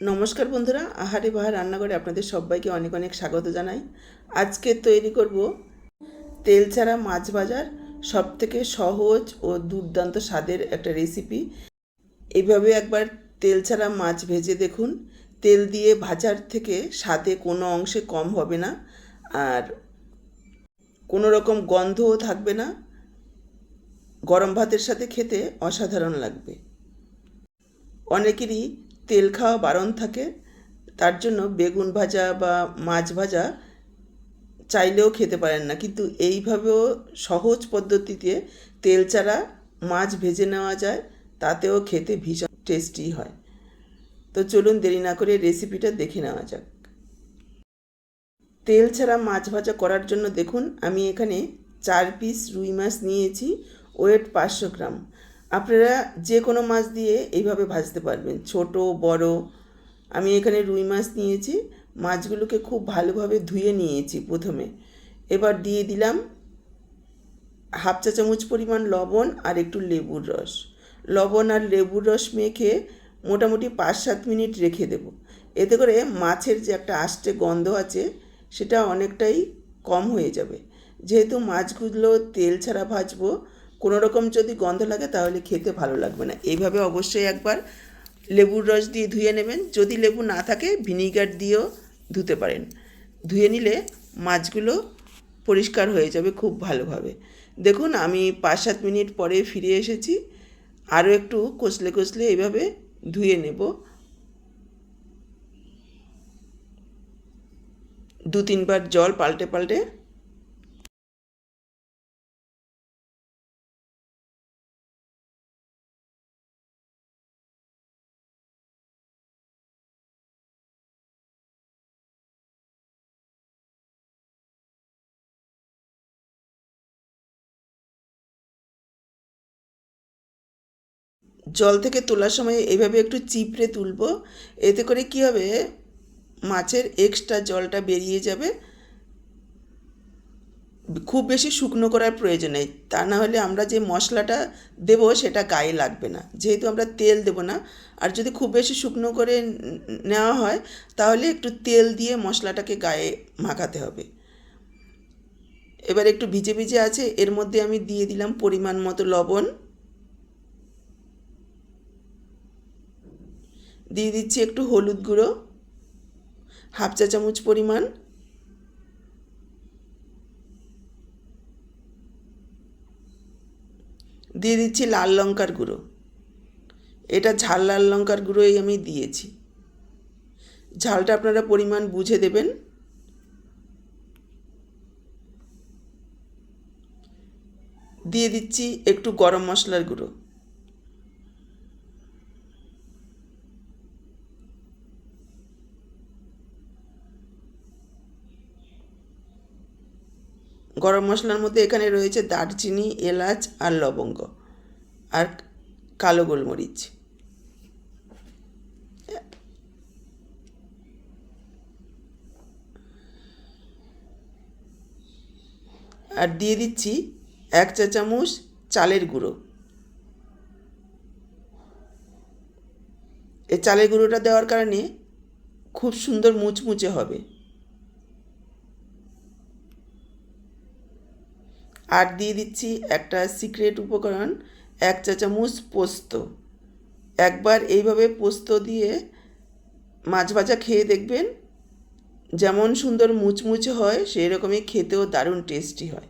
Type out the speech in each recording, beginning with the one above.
নমস্কার বন্ধুরা, আহারে বাহার রান্নাঘরে আপনাদের সবাইকে অনেক অনেক স্বাগত জানাই। আজকে তৈরি করব তেল ছাড়া মাছ ভাজার সব থেকে সহজ ও দুর্দান্ত স্বাদের একটা রেসিপি এভাবে একবার তেল ছাড়া মাছ ভেজে দেখুন। তেল দিয়ে ভাজার থেকে স্বাদে কোনো অংশে কম হবে না আর কোনো রকম গন্ধও থাকবে না। গরম ভাতের সাথে খেতে অসাধারণ লাগবে। অনেকেরই তেল খাওয়া বারণ থাকে, তার জন্য বেগুন ভাজা বা মাছ ভাজা চাইলেও খেতে পারেন না। কিন্তু এইভাবেও সহজ পদ্ধতিতে তেল ছাড়া মাছ ভেজে নেওয়া যায়, তাতেও খেতে ভীষণ টেস্টি হয়। তো চলুন দেরি না করে রেসিপিটা দেখে নেওয়া যাক। তেল ছাড়া মাছ ভাজা করার জন্য দেখুন, আমি এখানে চার পিস রুই মাছ নিয়েছি ওয়েট পাঁচশো গ্রাম। আপনারা যে কোনো মাছ দিয়ে এইভাবে ভাজতে পারবেন। ছোট, বড়। আমি এখানে রুই মাছ নিয়েছি। মাছগুলোকে খুব ভালোভাবে ধুয়ে নিয়েছি প্রথমে। এবার দিয়ে দিলাম হাফ চা চামচ পরিমাণ লবণ আর একটু লেবুর রস। লবণ আর লেবুর রস মেখে মোটামুটি পাঁচ সাত মিনিট রেখে দেব। এতে করে মাছের যে একটা আষ্টে গন্ধ আছে, সেটা অনেকটাই কম হয়ে যাবে। যেহেতু মাছগুলো তেল ছাড়া ভাজবো কোনো রকম যদি গন্ধ লাগে তাহলে খেতে ভালো লাগবে না। এইভাবে অবশ্যই একবার লেবুর রস দিয়ে ধুয়ে নেবেন। যদি লেবু না থাকে, ভিনিগার দিয়েও ধুতে পারেন। ধুয়ে নিলে মাছগুলো পরিষ্কার হয়ে যাবে খুব ভালোভাবে। দেখুন, আমি পাঁচ সাত মিনিট পরে ফিরে এসেছি। আরও একটু কষলে কষলে এইভাবে ধুয়ে নেব। দু তিনবার জল পাল্টে পাল্টে জল থেকে তোলার সময় এইভাবে একটু চিপড়ে তুলব। এতে করে কি হবে? মাছের এক্সট্রা জলটা বেরিয়ে যাবে। খুব বেশি শুকনো করার প্রয়োজন নেই। তা না হলে আমরা যে মশলাটা দেব সেটা গায়ে লাগবে না। যেহেতু আমরা তেল দেব না। আর যদি খুব বেশি শুকনো করে নেওয়া হয়, তাহলে একটু তেল দিয়ে মশলাটাকে গায়ে মাখাতে হবে। এবার একটু ভিজে ভিজে আছে। এর মধ্যে আমি দিয়ে দিলাম পরিমাণ মতো লবণ। দিয়ে দিচ্ছি একটু হলুদ গুঁড়ো, হাফ চা চামচ পরিমাণ। দিয়ে দিচ্ছি লাল লঙ্কার গুঁড়ো। এটা ঝাল লাল লঙ্কার গুঁড়োই আমি দিয়েছি। ঝালটা আপনারা পরিমাণ বুঝে দেবেন। দিয়ে দিচ্ছি একটু গরম মশলার গুঁড়ো। গরম মশলার মধ্যে এখানে রয়েছে দারচিনি, এলাচ আর লবঙ্গ আর কালো গোলমরিচ। আর দিয়ে দিচ্ছি এক চা চামচ চালের গুঁড়ো। এই চালের গুঁড়োটা দেওয়ার কারণে খুব সুন্দর মুচমুচে হবে। আর দিয়ে দিচ্ছি, একটা সিক্রেট উপকরণ, এক চা চামচ পোস্ত। একবার এইভাবে পোস্ত দিয়ে মাছ ভাজা খেয়ে দেখবেন, যেমন সুন্দর মুচমুচে হয় সেই রকমই খেতেও দারুণ টেস্টি হয়।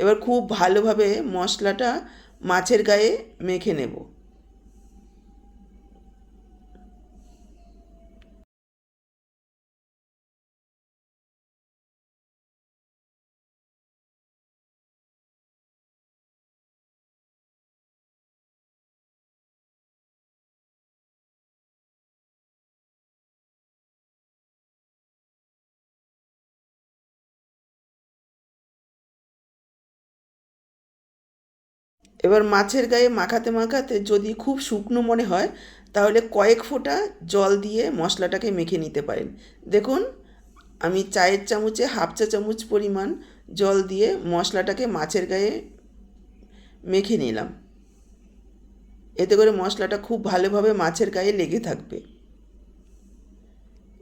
এবার খুব ভালোভাবে মশলাটা মাছের গায়ে মেখে নেব। এবার মাছের গায়ে মাখাতে মাখাতে যদি খুব শুকনো মনে হয়, তাহলে কয়েক ফোঁটা জল দিয়ে মশলাটাকে মেখে নিতে পারেন। দেখুন, আমি চায়ের চামচে হাফ চা চামচ পরিমাণ জল দিয়ে মশলাটাকে মাছের গায়ে মেখে নিলাম। এতে করে মশলাটা খুব ভালোভাবে মাছের গায়ে লেগে থাকবে।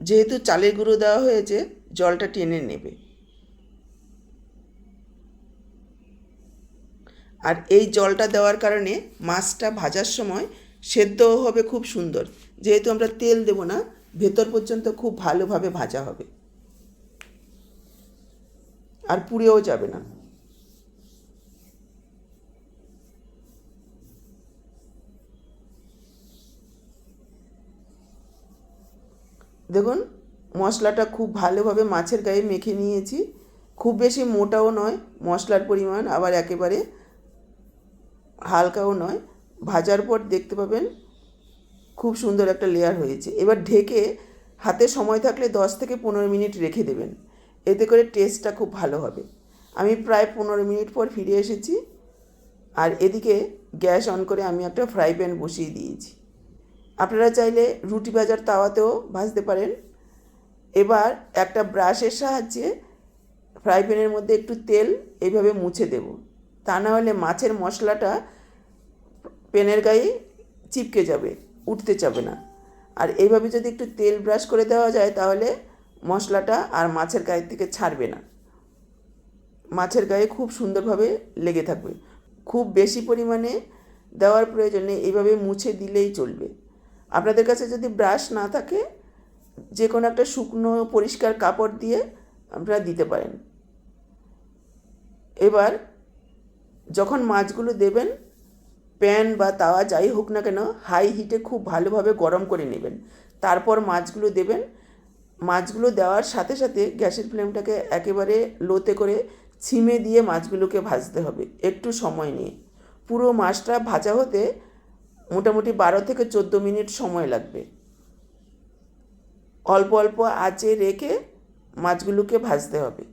যেহেতু চালের গুঁড়ো দেওয়া হয়েছে, জলটা টেনে নেবে। আর এই জলটা দেওয়ার কারণে মাছটা ভাজার সময় সেদ্ধও হবে খুব সুন্দর। যেহেতু আমরা তেল দেব না, ভেতর পর্যন্ত খুব ভালোভাবে ভাজা হবে। আর পুড়েও যাবে না। দেখুন, মশলাটা খুব ভালোভাবে মাছের গায়ে মেখে নিয়েছি। খুব বেশি মোটাও নয়, মশলার পরিমাণ আবার একেবারে হালকাও নয়, ভাজার পর দেখতে পাবেন খুব সুন্দর একটা লেয়ার হয়েছে। এবার ঢেকে হাতে সময় থাকলে দশ থেকে পনেরো মিনিট রেখে দেবেন। এতে করে টেস্টটা খুব ভালো হবে। আমি প্রায় পনেরো মিনিট পর ফিরে এসেছি আর এদিকে গ্যাস অন করে আমি একটা ফ্রাই প্যান বসিয়ে দিয়েছি। আপনারা চাইলে রুটি ভাজার তাওয়াতেও ভাজতে পারেন। এবার একটা ব্রাশের সাহায্যে ফ্রাই প্যানের মধ্যে একটু তেল এইভাবে মুছে দেব। তা না হলে মাছের মশলাটা পেনের গায়ে চিপকে যাবে, উঠতে যাবে না। আর এইভাবে যদি একটু তেল ব্রাশ করে দেওয়া যায় তাহলে মশলাটা আর মাছের গায়ের থেকে ছাড়বে না। মাছের গায়ে খুব সুন্দরভাবে লেগে থাকবে। খুব বেশি পরিমাণে দেওয়ার প্রয়োজন এইভাবে মুছে দিলেই চলবে। আপনাদের কাছে যদি ব্রাশ না থাকে যে কোনো একটা শুকনো পরিষ্কার কাপড় দিয়ে আপনারা দিতে পারেন। এবার যখন মাছগুলো দেবেন, প্যান বা তাওয়া যাই হোক না কেন হাই হিটে খুব ভালোভাবে গরম করে নেবেন। তারপর মাছগুলো দেবেন। মাছগুলো দেওয়ার সাথে সাথে গ্যাসের ফ্লেমটাকে একেবারে লোতে করে ছিমে দিয়ে মাছগুলোকে ভাজতে হবে একটু সময় নিয়ে। পুরো মাছটা ভাজা হতে মোটামুটি বারো থেকে চোদ্দ মিনিট সময় লাগবে। অল্প অল্প আঁচে রেখে মাছগুলোকে ভাজতে হবে।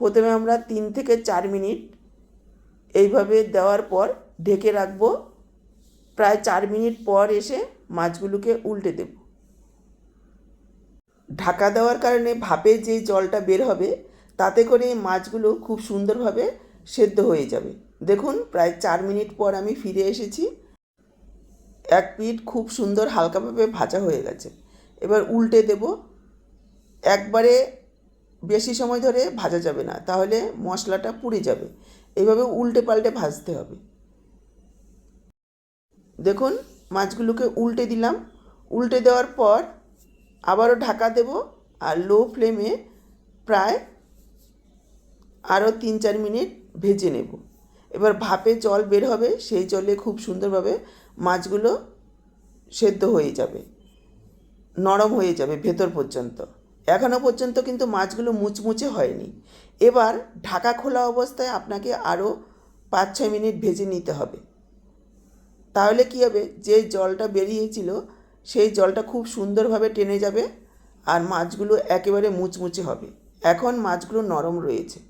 প্রথমে আমরা তিন থেকে চার মিনিট এইভাবে দেওয়ার পর ঢেকে রাখব। প্রায় চার মিনিট পর এসে মাছগুলোকে উল্টে দেব। ঢাকা দেওয়ার কারণে ভাপে যে জলটা বের হবে, তাতে করে মাছগুলো খুব সুন্দরভাবে সেদ্ধ হয়ে যাবে। দেখুন, প্রায় চার মিনিট পর আমি ফিরে এসেছি। এক পিঠ খুব সুন্দর হালকাভাবে ভাজা হয়ে গেছে। এবার উল্টে দেব। একবারে বেশি সময় ধরে ভাজা যাবে না, তাহলে মশলাটা পুড়ে যাবে। এইভাবে উল্টে পাল্টে ভাজতে হবে। দেখুন, মাছগুলোকে উল্টে দিলাম। উল্টে দেওয়ার পর আবারও ঢাকা দেব আর লো ফ্লেমে প্রায় আরও তিন চার মিনিট ভেজে নেব। এবার ভাপে জল বের হবে, সেই জলে খুব সুন্দরভাবে মাছগুলো সেদ্ধ হয়ে যাবে, নরম হয়ে যাবে ভেতর পর্যন্ত। এখনও পর্যন্ত কিন্তু মাছগুলো মুচমুচে হয়নি। এবার ঢাকা খোলা অবস্থায় আপনাকে আরও পাঁচ ছয় মিনিট ভেজে নিতে হবে। তাহলে কী হবে? যে জলটা বেরিয়েছিল, সেই জলটা খুব সুন্দরভাবে টেনে যাবে আর মাছগুলো একেবারে মুচমুচে হবে। এখন মাছগুলো নরম রয়েছে।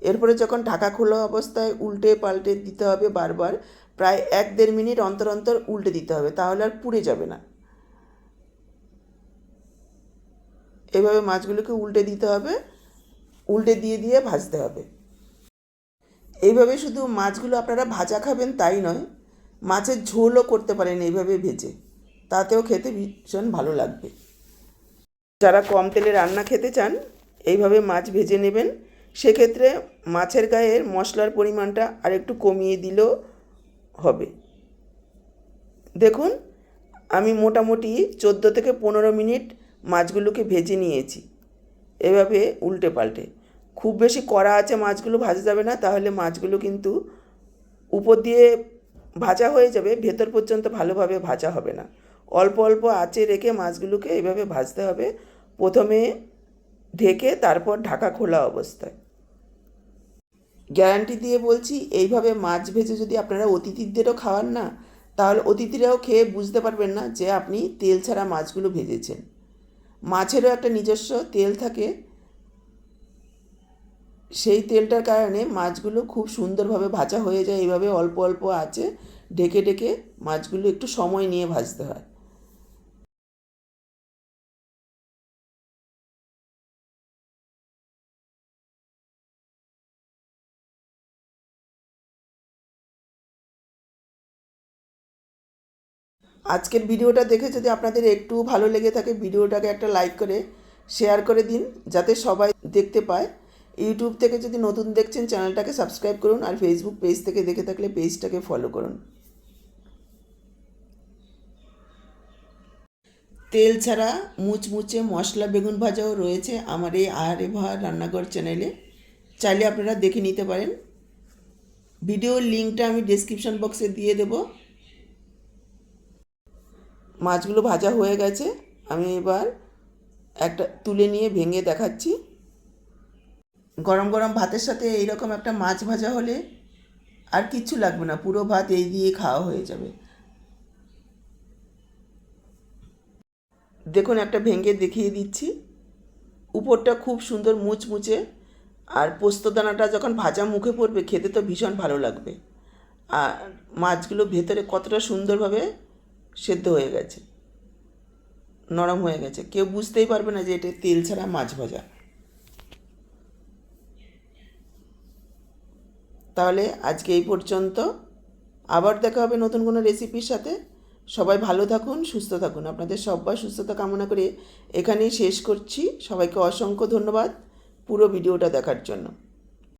এরপরে যখন ঢাকা খোলা অবস্থায় উল্টে পাল্টে দিতে হবে বারবার, প্রায় এক দেড় মিনিট অন্তর অন্তর উল্টে দিতে হবে, তাহলে আর পুড়ে যাবে না। এভাবে মাছগুলোকে উল্টে দিতে হবে, উল্টে দিয়ে দিয়ে ভাজতে হবে। এইভাবে শুধু মাছগুলো আপনারা ভাজা খাবেন তাই নয়, মাছের ঝোলও করতে পারেন এইভাবে ভেজে। তাতেও খেতে ভীষণ ভালো লাগবে। যারা কম তেলে রান্না খেতে চান, এইভাবে মাছ ভেজে নেবেন। সেক্ষেত্রে মাছের গায়ের মশলার পরিমাণটা আর একটু কমিয়ে দিলেও হবে। দেখুন, আমি মোটামুটি চোদ্দ থেকে পনেরো মিনিট মাছগুলোকে ভেজে নিয়েছি। এভাবে উল্টে পাল্টে। খুব বেশি কড়া আছে মাছগুলো ভাজা যাবে না, তাহলে মাছগুলো কিন্তু উপর দিয়ে ভাজা হয়ে যাবে, ভেতর পর্যন্ত ভালোভাবে ভাজা হবে না। অল্প অল্প আঁচে রেখে মাছগুলোকে এভাবে ভাজতে হবে। প্রথমে ঢেকে তারপর ঢাকা খোলা অবস্থায়। গ্যারান্টি দিয়ে বলছি, এইভাবে মাছ ভেজে যদি আপনারা অতিথিদেরও খাওয়ান না, তাহলে অতিথিরাও খেয়ে বুঝতে পারবেন না যে আপনি তেল ছাড়া মাছগুলো ভেজেছেন। মাছেরও একটা নিজস্ব তেল থাকে। সেই তেলটার কারণে মাছগুলো খুব সুন্দরভাবে ভাজা হয়ে যায়। এভাবে অল্প অল্প আছে ঢেকে ঢেকে মাছগুলো একটু সময় নিয়ে ভাজতে হয়। আজকের ভিডিওটা দেখে যদি আপনাদের একটু ভালো লেগে থাকে, ভিডিওটাকে একটা লাইক করে, শেয়ার করে দিন, যাতে সবাই দেখতে পায়। ইউটিউব থেকে যদি নতুন দেখছেন, চ্যানেলটাকে সাবস্ক্রাইব করুন আর ফেসবুক পেজ থেকে দেখে থাকলে পেজটাকে ফলো করুন। তেল ছাড়া মুচমুচে মশলা বেগুন ভাজাও রয়েছে আমার এই আহারে ভার রান্নাঘর চ্যানেলে। চাইলে আপনারা দেখে নিতে পারেন। ভিডিওর লিঙ্কটা আমি ডেসক্রিপশন বক্সে দিয়ে দেব। মাছগুলো ভাজা হয়ে গেছে। আমি এবার একটা তুলে নিয়ে ভেঙে দেখাচ্ছি। গরম গরম ভাতের সাথে এইরকম একটা মাছ ভাজা হলে আর কিচ্ছু লাগবে না, পুরো ভাত এই দিয়ে খাওয়া হয়ে যাবে। দেখুন, একটা ভেঙে দেখিয়ে দিচ্ছি। উপরটা খুব সুন্দর মুচমুচে আর পোস্তদানাটা যখন ভাজা মুখে পড়বে, খেতে তো ভীষণ ভালো লাগবে। আর মাছগুলো ভেতরে কতটা সুন্দরভাবে সেদ্ধ হয়ে গেছে। নরম হয়ে গেছে। কেউ বুঝতেই পারবে না যে এটা তেল ছাড়া মাছ ভাজা। তাহলে আজকে এই পর্যন্ত। আবার দেখা হবে নতুন কোনো রেসিপির সাথে। সবাই ভালো থাকুন, সুস্থ থাকুন। আপনাদের সবার সুস্থতা কামনা করে এখানেই শেষ করছি। সবাইকে অসংখ্য ধন্যবাদ পুরো ভিডিওটা দেখার জন্য।